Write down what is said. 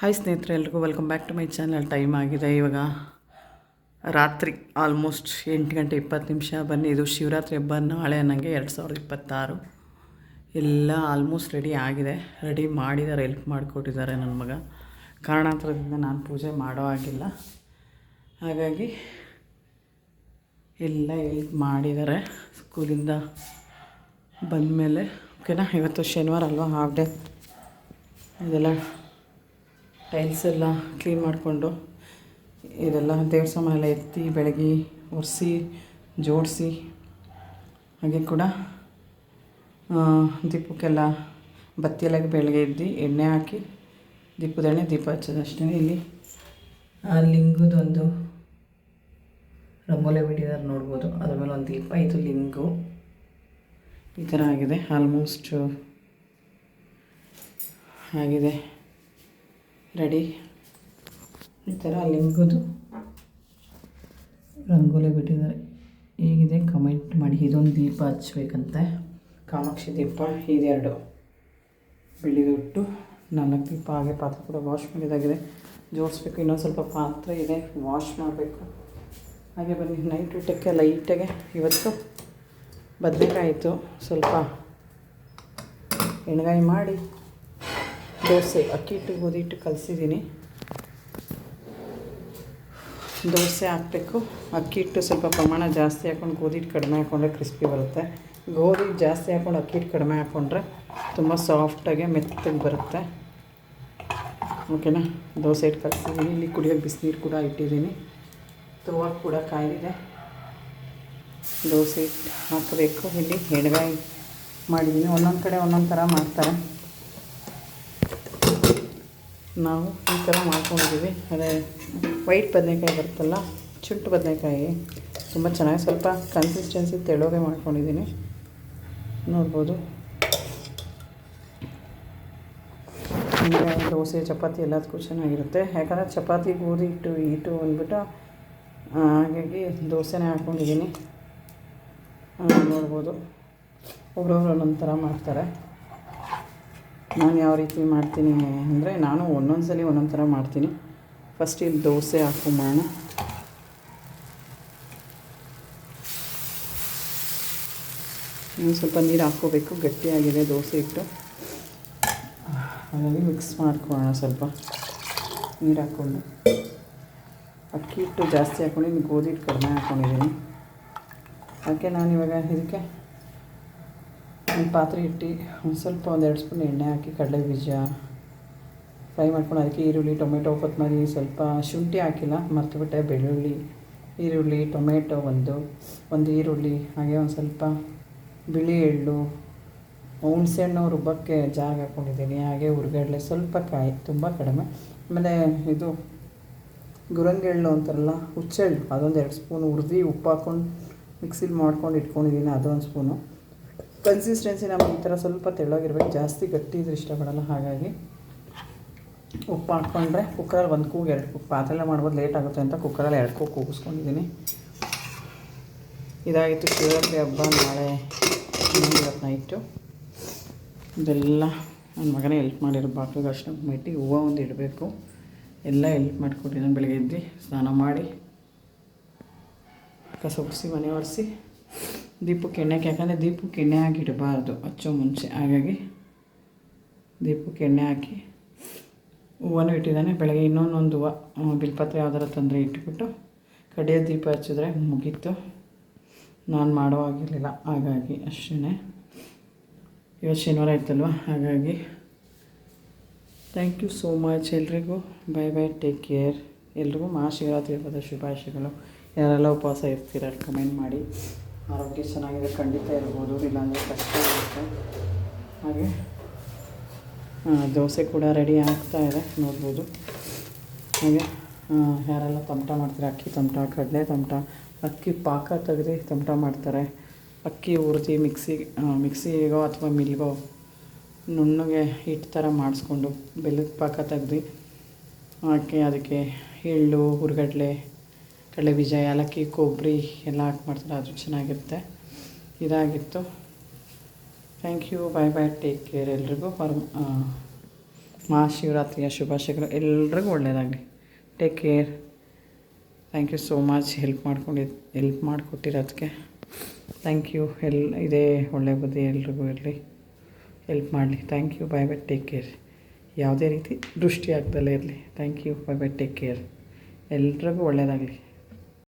Hi ಸ್ನೇಹಿತರೆ, ಎಲ್ರಿಗೂ welcome back to my channel time ಆಗಿದೆ ಇವಾಗ ರಾತ್ರಿ ಆಲ್ಮೋಸ್ಟ್ ಎಂಟು ಗಂಟೆ ಇಪ್ಪತ್ತು ನಿಮಿಷ. ಬನ್ನಿ, ಇದು ಶಿವರಾತ್ರಿ ಹಬ್ಬ ನಾಳೆ ನನಗೆ ಎರಡು ಸಾವಿರದ ಇಪ್ಪತ್ತಾರು. ಎಲ್ಲ ಆಲ್ಮೋಸ್ಟ್ ರೆಡಿ ಆಗಿದೆ. ರೆಡಿ ಮಾಡಿದ್ದಾರೆ ಹೆಲ್ಪ್ ಮಾಡಿಕೊಟ್ಟಿದ್ದಾರೆ ನನ್ನ ಮಗ. ಕಾರಣಾಂತರದಿಂದ ನಾನು ಪೂಜೆ ಮಾಡೋ ಆಗಿಲ್ಲ ಹಾಗಾಗಿ ಎಲ್ಲ ಹೆಲ್ಪ್ ಮಾಡಿದ್ದಾರೆ. ಸ್ಕೂಲಿಂದ ಬಂದಮೇಲೆ ಓಕೆನಾ ಇವತ್ತು ಶನಿವಾರ ಅಲ್ವಾ? ಹಾಫ್ ಡೇ ಇದೆಲ್ಲ ಟೈಲ್ಸ್ ಎಲ್ಲ ಕ್ಲೀನ್ ಮಾಡಿಕೊಂಡು ಇದೆಲ್ಲ ದೇವ್ರ ಸಾಮಾನು ಎಲ್ಲ ಎತ್ತಿ ಬೆಳಗ್ಗೆ ಒರೆಸಿ, ಜೋಡಿಸಿ, ಹಾಗೆ ಕೂಡ ದೀಪಕ್ಕೆಲ್ಲ ಬತ್ತಿಯೆಲ್ಲ ಬೆಳಗ್ಗೆ ಎದ್ದು ಎಣ್ಣೆ ಹಾಕಿ ದೀಪದ ಎಣ್ಣೆ ದೀಪ ಹಚ್ಚೋದಷ್ಟೇ ಇಲ್ಲಿ. ಆ ಲಿಂಗದೊಂದು ರಂಗೋಲೆ ಬಿಟ್ಟಿದ್ದಾರೆ ನೋಡ್ಬೋದು. ಅದ್ರ ಮೇಲೆ ಒಂದು ದೀಪ, ಇದು ಲಿಂಗು. ಈ ಥರ ಆಗಿದೆ ಆಲ್ಮೋಸ್ಟ್ ಆಗಿದೆ. ರೆಡಿ? ಈ ಥರ ಲಿಂಗದು ರಂಗೋಲಿ ಬಿಟ್ಟಿದ್ದಾರೆ. ಹೇಗಿದೆ? ಕಮೆಂಟ್ ಮಾಡಿ. ಇದೊಂದು ದೀಪ ಹಚ್ಬೇಕಂತೆ. ಕಾಮಾಕ್ಷಿ ದೀಪ, ಇದೆರಡು. ಬೆಳ್ಳಿದೊಟ್ಟು ನಾಲ್ಕು ದೀಪ, ಹಾಗೆ ಪಾತ್ರೆ ಕೂಡ ವಾಶ್ ಮಾಡಿದಾಗಿದೆ. ಜೋಡಿಸ್ಬೇಕು. ಇನ್ನೊಂದು ಸ್ವಲ್ಪ ಪಾತ್ರೆ ಇದೆ. ವಾಶ್ ಮಾಡಬೇಕು. ಹಾಗೆ ಬನ್ನಿ. ನೈಟ್ ಊಟಕ್ಕೆ ಲೈಟಾಗೆ ಇವತ್ತು ಬದನೆಕಾಯಿತು ಸ್ವಲ್ಪ ಎಣ್ಗಾಯಿ ಮಾಡಿ. ದೋಸೆ, ಅಕ್ಕಿ ಹಿಟ್ಟು ಗೋಧಿ ಹಿಟ್ಟು ಕಲಸಿದ್ದೀನಿ. ದೋಸೆ ಹಾಕಬೇಕು. ಅಕ್ಕಿ ಹಿಟ್ಟು ಸ್ವಲ್ಪ ಪ್ರಮಾಣ ಜಾಸ್ತಿ ಹಾಕ್ಕೊಂಡು ಗೋಧಿ ಹಿಟ್ಟು ಕಡಿಮೆ ಹಾಕ್ಕೊಂಡ್ರೆ ಕ್ರಿಸ್ಪಿ ಬರುತ್ತೆ. ಗೋಧಿ ಜಾಸ್ತಿ ಹಾಕ್ಕೊಂಡು ಅಕ್ಕಿ ಹಿಟ್ಟು ಕಡಿಮೆ ಹಾಕ್ಕೊಂಡ್ರೆ ತುಂಬ ಸಾಫ್ಟಾಗಿ ಮೆತ್ತಗೆ ಬರುತ್ತೆ. ಓಕೆನಾ? ದೋಸೆ ಹಿಟ್ಟು ಕಲಸಿದ್ದೀನಿ. ಇಲ್ಲಿ ಕುಡಿಯೋಕ್ಕೆ ಬಿಸಿನೀರು ಕೂಡ ಇಟ್ಟಿದ್ದೀನಿ. ತೋವಾಗ ಕೂಡ ಕಾಯಿದೆ ದೋಸೆ ಹಿಟ್ಟು ಹಾಕಬೇಕು. ಇಲ್ಲಿ ಎಣ್ಗಾಯಿ ಮಾಡಿದ್ದೀನಿ. ಒಂದೊಂದು ಕಡೆ ಒಂದೊಂದು ಥರ ಮಾಡ್ತಾರೆ. ನಾವು ಈ ಥರ ಮಾಡ್ಕೊಂಡಿದ್ದೀವಿ. ಅದೇ ವೈಟ್ ಬದನೆಕಾಯಿ ಬರುತ್ತಲ್ಲ, ಚುಟ್ಟು ಬದನೆಕಾಯಿ. ತುಂಬ ಚೆನ್ನಾಗಿ ಸ್ವಲ್ಪ ಕನ್ಸಿಸ್ಟೆನ್ಸಿ ತೆಳೋಗೆ ಮಾಡ್ಕೊಂಡಿದ್ದೀನಿ. ನೋಡ್ಬೋದು. ದೋಸೆ, ಚಪಾತಿ ಎಲ್ಲದಕ್ಕೂ ಚೆನ್ನಾಗಿರುತ್ತೆ. ಯಾಕಂದರೆ ಚಪಾತಿ, ಗೋಧಿ, ಹಿಟ್ಟು ಹಿಟ್ಟು ಅಂದ್ಬಿಟ್ಟು ಹಾಗಾಗಿ ದೋಸೆನೇ ಹಾಕ್ಕೊಂಡಿದ್ದೀನಿ ನೋಡ್ಬೋದು. ಒಬ್ರೊಬ್ರು ಒಂದೊಂದು ಥರ ಮಾಡ್ತಾರೆ. ನಾನು ಯಾವ ರೀತಿ ಮಾಡ್ತೀನಿ ಅಂದರೆ ನಾನು ಒಂದೊಂದು ಸಲ ಒಂದೊಂದು ಥರ ಮಾಡ್ತೀನಿ. ಫಸ್ಟ್ ಇಲ್ಲಿ ದೋಸೆ ಮಾಡೋಣ. ಇನ್ನು ಸ್ವಲ್ಪ ನೀರು ಹಾಕ್ಕೋಬೇಕು, ಗಟ್ಟಿಯಾಗಿದೆ ದೋಸೆ ಇಟ್ಟು ಹಾಗಾಗಿ ಮಿಕ್ಸ್ ಮಾಡ್ಕೊಳ್ಳೋಣ ಸ್ವಲ್ಪ. ನೀರು ಹಾಕ್ಕೊಂಡು. ಅಕ್ಕಿ ಹಿಟ್ಟು ಜಾಸ್ತಿ ಹಾಕ್ಕೊಂಡು ಇನ್ನು ಗೋಧಿ ಹಿಟ್ಟು ಕಡಿಮೆ ಹಾಕ್ಕೊಂಡಿದ್ದೀನಿ ಅದಕ್ಕೆ ನಾನು ಇವಾಗ ಇದಕ್ಕೆ ಒಂದು ಪಾತ್ರೆ ಇಟ್ಟು ಒಂದು ಸ್ವಲ್ಪ ಒಂದೆರಡು ಸ್ಪೂನ್ ಎಣ್ಣೆ ಹಾಕಿ, ಕಡಲೆ ಬೀಜ ಫ್ರೈ ಮಾಡ್ಕೊಂಡು ಅದಕ್ಕೆ ಈರುಳ್ಳಿ, ಟೊಮೆಟೊ, ಕೊತ್ತಂಬರಿ ಸ್ವಲ್ಪ ಶುಂಠಿ ಹಾಕಿಲ್ಲ, ಮರ್ತುಬಿಟ್ಟೆ ಬೆಳ್ಳುಳ್ಳಿ, ಈರುಳ್ಳಿ, ಟೊಮೆಟೊ ಒಂದು ಒಂದು ಈರುಳ್ಳಿ, ಹಾಗೆ ಒಂದು ಸ್ವಲ್ಪ ಬಿಳಿ ಎಳ್ಳು, ಹುಣಸೆಹಣ್ಣು ರುಬ್ಬಕ್ಕೆ ಜಾಗ ಹಾಕ್ಕೊಂಡಿದ್ದೀನಿ ಹಾಗೆ ಹುರ್ಗಡ್ಲೆ ಸ್ವಲ್ಪ ಕಾಯಿ ತುಂಬ ಕಡಿಮೆ. ಆಮೇಲೆ ಇದು ಗುರಂಗೆಳ್ಳು ಅಂತಾರಲ್ಲ, ಹುಚ್ಚೆಳ್ಳು, ಅದೊಂದು ಎರಡು ಸ್ಪೂನ್ ಹುರಿದು ಉಪ್ಪು ಹಾಕ್ಕೊಂಡು, ಮಿಕ್ಸಿಲಿ ಮಾಡ್ಕೊಂಡು ಇಟ್ಕೊಂಡಿದ್ದೀನಿ, ಅದೊಂದು ಸ್ಪೂನು. ಕನ್ಸಿಸ್ಟೆನ್ಸಿ ನಮ್ಗೆ ಈ ಥರ ಸ್ವಲ್ಪ ತೆಳ್ಳಾಗಿರ್ಬೇಕು. ಜಾಸ್ತಿ ಗಟ್ಟಿ ಇದ್ರೆ ಇಷ್ಟಪಡೋಲ್ಲ ಹಾಗಾಗಿ ಉಪ್ಪು ಹಾಕ್ಕೊಂಡ್ರೆ ಕುಕ್ಕರಲ್ಲಿ ಒಂದು ಕೂಗು, ಎರಡು ಕೂಗು. ಪಾತ್ರೆಲ್ಲ ಮಾಡ್ಬೋದು, ಲೇಟ್ ಆಗುತ್ತೆ ಅಂತ ಕುಕ್ಕರಲ್ಲಿ ಎರಡು ಕೂಗು ಕೂಗಿಸ್ಕೊಂಡಿದ್ದೀನಿ. ಇದಾಗಿತ್ತು ಶಿವರಾತ್ರಿ ಹಬ್ಬ. ನಾಳೆ ಇವತ್ತು ನೈಟು ಇದೆಲ್ಲ ನನ್ನ ಮಗನೇ ಹೆಲ್ಪ್ ಮಾಡಿರೋ ಬಾಕ್ಲಿಗೆ ಅಷ್ಟು ಮೆಟ್ಟಿ ಹೂವು ಒಂದು ಇಡಬೇಕು. ಎಲ್ಲ ಹೆಲ್ಪ್ ಮಾಡಿಕೊಟ್ಟಿದ್ದೀನಿ ಬೆಳಗ್ಗೆ ಎದ್ದು ಸ್ನಾನ ಮಾಡಿ ಕಸ ಗುಡಿಸಿ ಮನೆ ಒರೆಸಿ ದೀಪಕ್ಕೆ ಎಣ್ಣೆ ಹಾಕಿ ಯಾಕಂದರೆ ದೀಪಕ್ಕೆ ಎಣ್ಣೆ ಹಾಕಿಡಬಾರ್ದು ಹಚ್ಚೋ ಮುಂಚೆ. ಹಾಗಾಗಿ ದೀಪಕ್ಕೆ ಎಣ್ಣೆ ಹಾಕಿ ಹೂವನ್ನು ಇಟ್ಟಿದ್ದಾನೆ. ಬೆಳಗ್ಗೆ ಇನ್ನೊಂದೊಂದು ಹೂವು ಬಿಲ್ಪತ್ರ ಬಿಲ್ಪತ್ರೆ ಯಾವ್ದಾರ ತಂದರೆ ಇಟ್ಬಿಟ್ಟು ಕಡೆಯ ದೀಪ ಹಚ್ಚಿದ್ರೆ ಮುಗೀತು. ನಾನು ಮಾಡೋ ಆಗಿರಲಿಲ್ಲ ಹಾಗಾಗಿ ಅಷ್ಟೇ ಇವತ್ತು ಶನಿವಾರ ಇತ್ತಲ್ವ ಹಾಗಾಗಿ ಥ್ಯಾಂಕ್ ಯು ಸೋ ಮಚ್ ಎಲ್ರಿಗೂ. ಬೈ ಬೈ ಟೇಕ್ ಕೇರ್ ಎಲ್ರಿಗೂ ಮಹಾಶಿವರಾತ್ರಿ ಹಬ್ಬದ ಶುಭಾಶಯಗಳು. ಯಾರೆಲ್ಲ ಉಪವಾಸ ಇರ್ತೀರ ಕಮೆಂಟ್ ಮಾಡಿ. ಆರೋಗ್ಯ ಚೆನ್ನಾಗಿದೆ, ಖಂಡಿತ ಇರ್ಬೋದು, ಇಲ್ಲಾಂದರೆ ಕಷ್ಟ ಇರುತ್ತೆ. ಹಾಗೆ ದೋಸೆ ಕೂಡ ರೆಡಿ ಆಗ್ತಾ ಇದೆ, ನೋಡ್ಬೋದು. ಹಾಗೆ ಯಾರೆಲ್ಲ ತಮಟ ಮಾಡ್ತಾರೆ? ಅಕ್ಕಿ ತಮಟ ಕಡಲೆ ತಮಟ ಅಕ್ಕಿ ಪಾಕ ತೆಗೆದು ತಮಟ ಮಾಡ್ತಾರೆ. ಅಕ್ಕಿ ಹುರಿದು ಮಿಕ್ಸಿ ಮಿಕ್ಸಿಗೋ ಅಥವಾ ಮಿಲ್ಗೋ ನುಣ್ಣಗೆ ಹಿಟ್ಟು ಥರ ಮಾಡಿಸ್ಕೊಂಡು ಬೆಲ್ಲದ ಪಾಕ ತೆಗ್ದು ಹಾಕಿ ಅದಕ್ಕೆ ಎಳ್ಳು, ಹುರ್ಗಡ್ಲೆ ಕಡಲೆ ಬೀಜ ಏಲಕ್ಕಿ ಕೊಬ್ಬರಿ ಎಲ್ಲ ಹಾಕಿ ಮಾಡ್ತಾರೆ. ಅದು ಚೆನ್ನಾಗಿರುತ್ತೆ. ಇದಾಗಿತ್ತು. Thank you bye bye take care ಎಲ್ರಿಗೂ. ಫಾರ್ ಮಹಾಶಿವರಾತ್ರಿಯ ಶುಭಾಶಯಗಳು ಎಲ್ರಿಗೂ ಒಳ್ಳೆಯದಾಗಲಿ take care thank you so much help ಮಾಡ್ಕೊಂಡಿದ್ದು ಹೆಲ್ಪ್ ಮಾಡಿಕೊಟ್ಟಿರೋದಕ್ಕೆ. ಥ್ಯಾಂಕ್ ಯು ಎಲ್, ಇದೇ ಒಳ್ಳೆ ಬುದ್ಧಿ ಎಲ್ರಿಗೂ ಇರಲಿ. ಹೆಲ್ಪ್ ಮಾಡಲಿ. Thank you bye bye take care ಯಾವುದೇ ರೀತಿ ದೃಷ್ಟಿ ಆಗ್ದಲೇ ಇರಲಿ. Thank you bye bye take care ಎಲ್ರಿಗೂ ಒಳ್ಳೆಯದಾಗಲಿ